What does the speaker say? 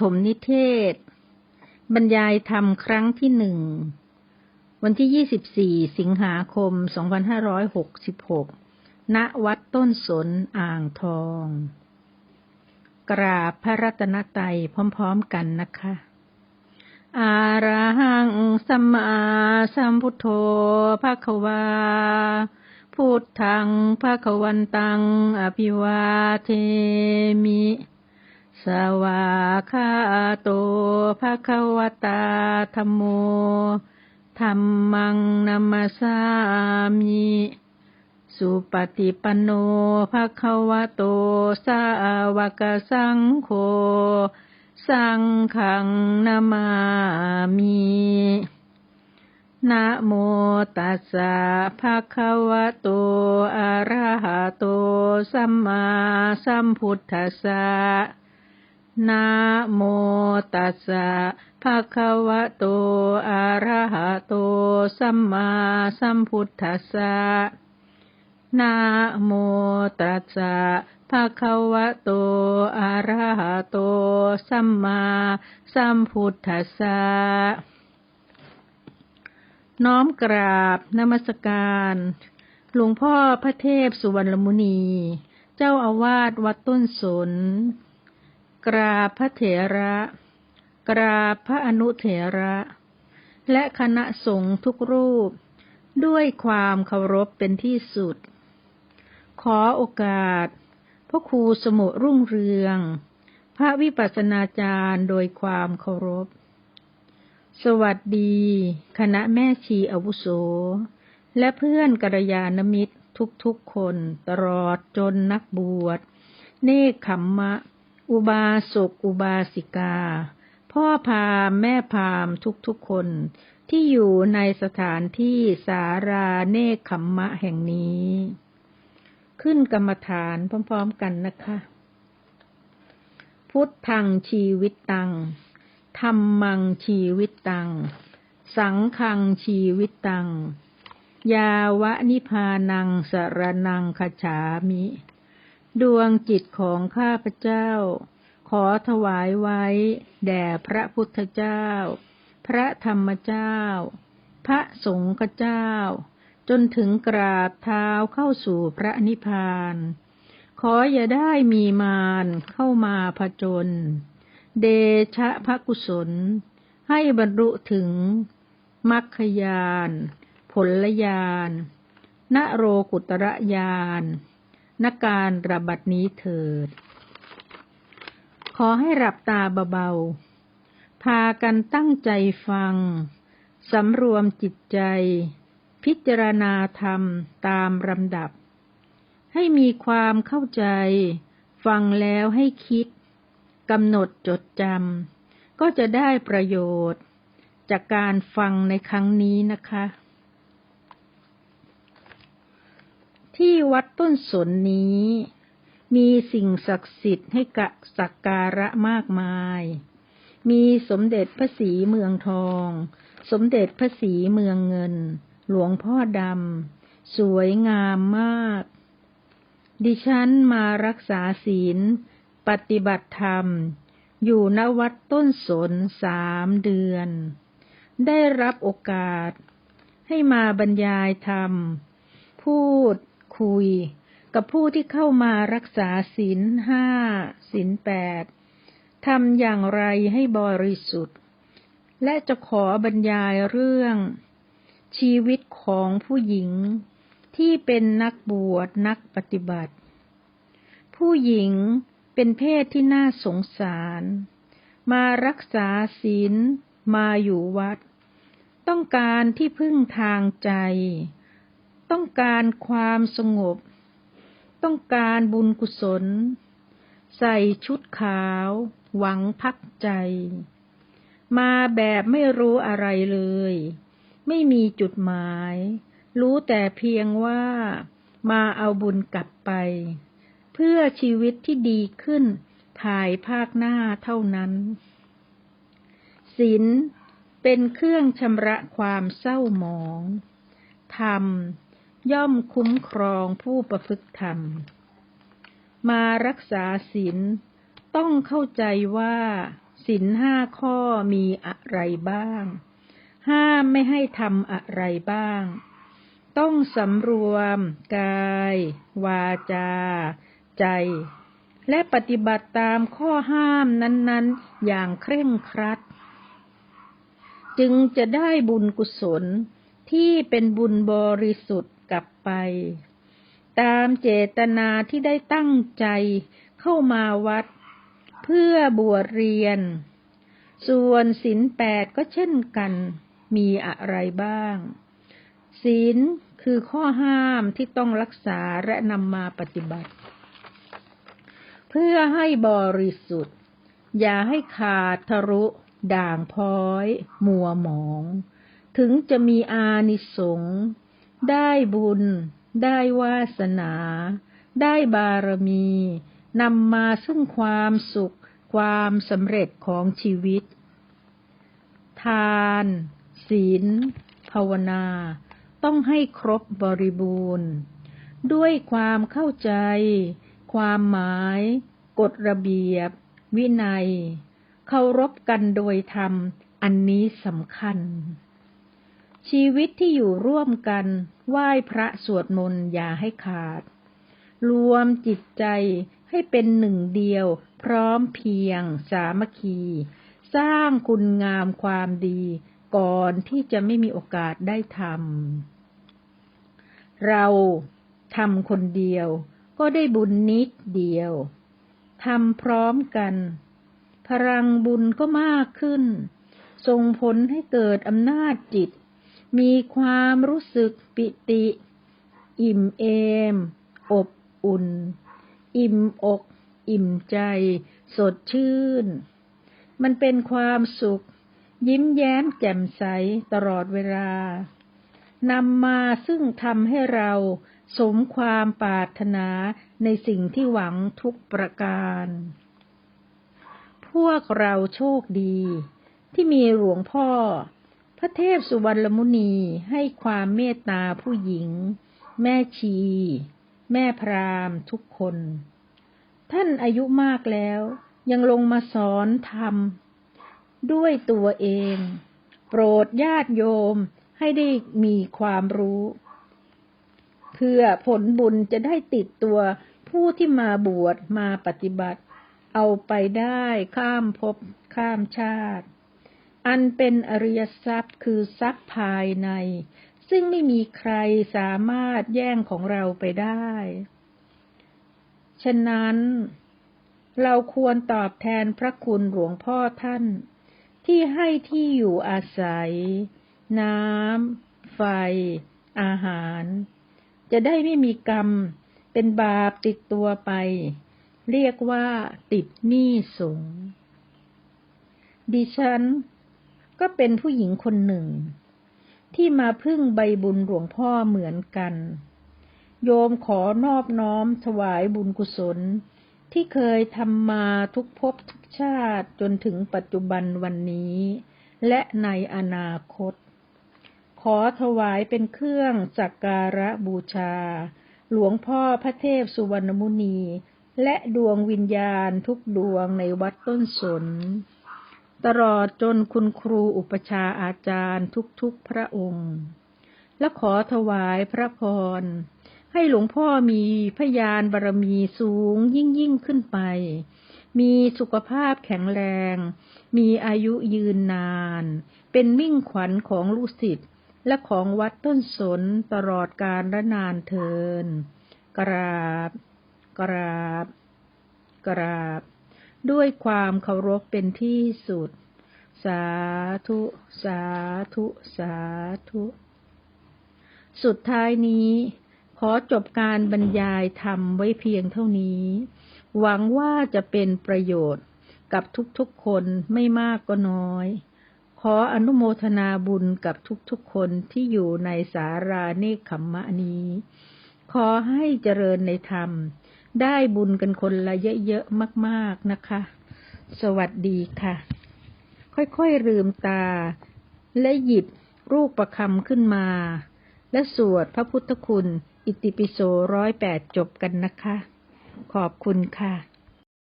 ฐมนิเทศ บรรยายธรรมครั้งที่หนึ่ง วันที่ 24 สิงหาคม 2566 ณ วัดต้นสนอ่างทอง กราบพระรัตนตรัยพร้อมๆกันนะคะ อาระหังสัมมาสัมพุทโธภะควาพุทธังภะควันตัง อภิวาเทมิ สวาคาโตภะคะวตาธรรมโมธรรมังนัมมสามิสุปฏิปันโนภะคะวะโต สาวกสังโฆ สังฆังนามามินะโมตัสสะภะคะวะโต อะระหะโต สัมมาสัมพุทธัสสะ นะโมตัสสะภะคะวะโต อะระหะโต สัมมาสัมพุทธัสสะนะโมตัสสะภะคะวะโต อะระหะโต สัมมาสัมพุทธัสสะน้อมกราบนมัสการ หลวงพ่อพระเทพสุวรรณมุนี เจ้าอาวาสวัดต้นสน กราบพระเถระ กราบพระอนุเถระ และคณะสงฆ์ทุกรูป ด้วยความเคารพเป็นที่สุด ขอโอกาส พระครูสมุรุ่งเรือง พระวิปัสสนาจารย์โดยความเคารพ สวัสดี คณะแม่ชีอาวุโส และเพื่อนกัลยาณมิตรทุกๆคนตลอดจนนักบวช เนคขมมะ อุบาสกอุบาสิกา พ่อพามแม่พามทุกๆคนที่อยู่ในสถานที่สาราเนคขมมะแห่งนี้ ขึ้นกรรมฐานพร้อมๆกันนะคะ พุทธังชีวิตตังธรรมังชีวิตตัง สังฆังชีวิตตัง ยาวะนิพานังสรนังคฉามิ ดวงจิตของข้าพเจ้า ขอถวายไว้ แด่พระพุทธเจ้า พระธรรมเจ้า พระสงฆ์เจ้า จนถึงกราบเท้าเข้าสู่พระนิพพาน ขออย่าได้มีมารเข้ามาผจญเดชะพระกุศล ให้บรรลุถึงมัคคยาน ผลยานนโรกุตระยาน นการระบัดนี้เถิด ขอให้หลับตาเบาๆ พากันตั้งใจฟัง สำรวมจิตใจ พิจารณาธรรมตามลำดับ ให้มีความเข้าใจ ฟังแล้วให้คิดกำหนดจดจำ ก็จะได้ประโยชน์ จากการฟังในครั้งนี้นะคะ ที่วัดต้นสนนี้ มีสิ่งศักดิ์สิทธิ์ให้กะสักการะมากมาย มีสมเด็จพระศรีเมืองทอง สมเด็จพระศรีเมืองเงิน หลวงพ่อดำ สวยงามมาก ดิฉันมารักษาศีล ปฏิบัติธรรม อยู่ณวัดต้นสนสามเดือน ได้รับโอกาสให้มาบรรยายธรรม พูด คุย กับผู้ที่เข้ามารักษาศีลห้าศีลแปดทำอย่างไรให้บริสุทธิ์ และจะขอบรรยายเรื่อง ชีวิตของผู้หญิงที่เป็นนักบวชนักปฏิบัติ ผู้หญิงเป็นเพศที่น่าสงสาร มารักษาศีลมาอยู่วัด ต้องการที่พึ่งทางใจ ต้องการความสงบ ต้องการบุญกุศล ใส่ชุดขาว หวังพักใจ มาแบบไม่รู้อะไรเลย ไม่มีจุดหมาย รู้แต่เพียงว่ามาเอาบุญกลับไป เพื่อชีวิตที่ดีขึ้นภายภาคหน้าเท่านั้นศีลเป็นเครื่องชำระความเศร้าหมอง ธรรม ย่อมคุ้มครองผู้ประพฤติธรรม มารักษาศีลต้องเข้าใจว่าสินห้าข้อมีอะไรบ้าง ห้ามไม่ให้ทำอะไรบ้าง ต้องสำรวม กาย วาจา ใจ และปฏิบัติตามข้อห้ามนั้น ๆ อย่างเคร่งครัด จึงจะได้บุญกุศล ที่เป็นบุญบริสุทธิ์กลับไป ตามเจตนาที่ได้ตั้งใจเข้ามาวัด เพื่อบวชเรียน ส่วนศีลแปดก็เช่นกัน มีอะไรบ้าง ศีลคือข้อห้ามที่ต้องรักษาและนำมาปฏิบัติ เพื่อให้บริสุทธิ์ อย่าให้ขาดทะรุด่างพ้อย มัวหมอง ถึงจะมีอานิสงส์ได้บุญ ได้วาสนา ได้บารมีนำมาซึ่งความสุขความสำเร็จของชีวิต ทาน ศีล ภาวนา ต้องให้ครบบริบูรณ์ ด้วยความเข้าใจ ความหมาย กฎระเบียบ วินัย เคารพกันโดยธรรม อันนี้สำคัญ ชีวิตที่อยู่ร่วมกัน ไหว้พระสวดมนต์อย่าให้ขาด รวมจิตใจให้เป็นหนึ่งเดียว พร้อมเพียง สามัคคี สร้างคุณงามความดี ก่อนที่จะไม่มีโอกาสได้ทำเราทำคนเดียว ก็ได้บุญนิดเดียวทำพร้อมกัน พลังบุญก็มากขึ้นส่งผลให้เกิดอำนาจจิต มีความรู้สึกปิติ อิ่มเอม อบอุ่น อิ่มอก อิ่มใจ สดชื่น มันเป็นความสุข ยิ้มแย้มแจ่มใสตลอดเวลานำมาซึ่งทำให้เราสมความปรารถนาในสิ่งที่หวังทุกประการ พวกเราโชคดี ที่มีหลวงพ่อ พระเทพสุวรรณมุนีให้ความเมตตาผู้หญิง แม่ชี แม่พรามทุกคน ท่านอายุมากแล้ว ยังลงมาสอนธรรม ด้วยตัวเอง โปรดญาติโยมให้ได้มีความรู้ เพื่อผลบุญจะได้ติดตัวผู้ที่มาบวชมาปฏิบัติ เอาไปได้ข้ามภพข้ามชาติ อันเป็นอริยทรัพย์คือทรัพย์ภายใน ซึ่งไม่มีใครสามารถแย่งของเราไปได้ ฉะนั้น เราควรตอบแทนพระคุณหลวงพ่อท่าน ที่ให้ที่อยู่อาศัย น้ำ ไฟ อาหาร จะได้ไม่มีกรรม เป็นบาปติดตัวไป เรียกว่าติดหนี้สงดิฉัน ก็เป็นผู้หญิงคนหนึ่ง ที่มาพึ่งใบบุญหลวงพ่อเหมือนกัน โยมขอนอบน้อมถวายบุญกุศล ที่เคยทำมาทุกภพทุกชาติจนถึงปัจจุบันวันนี้ และในอนาคต ขอถวายเป็นเครื่องสักการะบูชา หลวงพ่อพระเทพสุวรรณมุนี และดวงวิญญาณทุกดวงในวัดต้นสน ตลอดจนคุณครูอุปชาอาจารย์ทุกๆพระองค์ และขอถวายพระพร ให้หลวงพ่อมีพยานบารมีสูงยิ่งยิ่งขึ้นไป มีสุขภาพแข็งแรง มีอายุยืนนาน เป็นมิ่งขวัญของลูกศิษย์และของวัดต้นสนตลอดการละนานเทิน กราบ กราบ กราบ ด้วยความเคารพเป็นที่สุด สาธุ สาธุ สาธุ สุดท้ายนี้ ขอจบการบรรยายธรรมไว้เพียงเท่านี้ หวังว่าจะเป็นประโยชน์กับทุกๆคนไม่มากก็น้อย ขออนุโมทนาบุญกับทุกๆคนที่อยู่ในสาราเนคขมมะนี้ ขอให้เจริญในธรรม ได้บุญกันคนละเยอะๆมาก ๆนะคะ สวัสดีค่ะ ค่อยๆลืมตา และหยิบรูปประคำขึ้นมา และสวดพระพุทธคุณ อิติปิโสร้อยแปดจบกันนะคะ ขอบคุณค่ะ